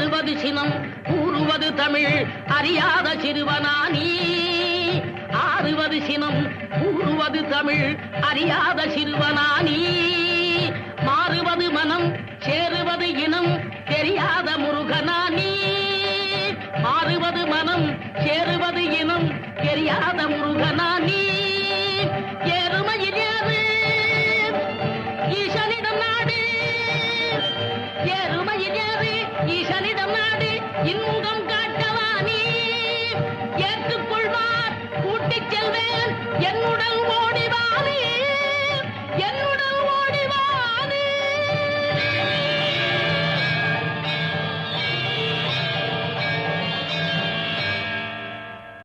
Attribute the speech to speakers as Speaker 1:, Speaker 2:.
Speaker 1: தருவது சினம் கூறுவது தமிழ் அறியாத சிறுவனா நீ ஆறுவது சினம் கூறுவது தமிழ் அறியாத சிறுவனா நீ மாறுவது மனம் சேருவது இனம் தெரியாத முருகனா நீ மாறுவது மனம் சேருவது இனம் தெரியாத முருகனா நீ ஏறுமையில் ஏறு ஈசனிடம் நாடு. ஏறுமையில் ஏறு ஈசன் இன்பம்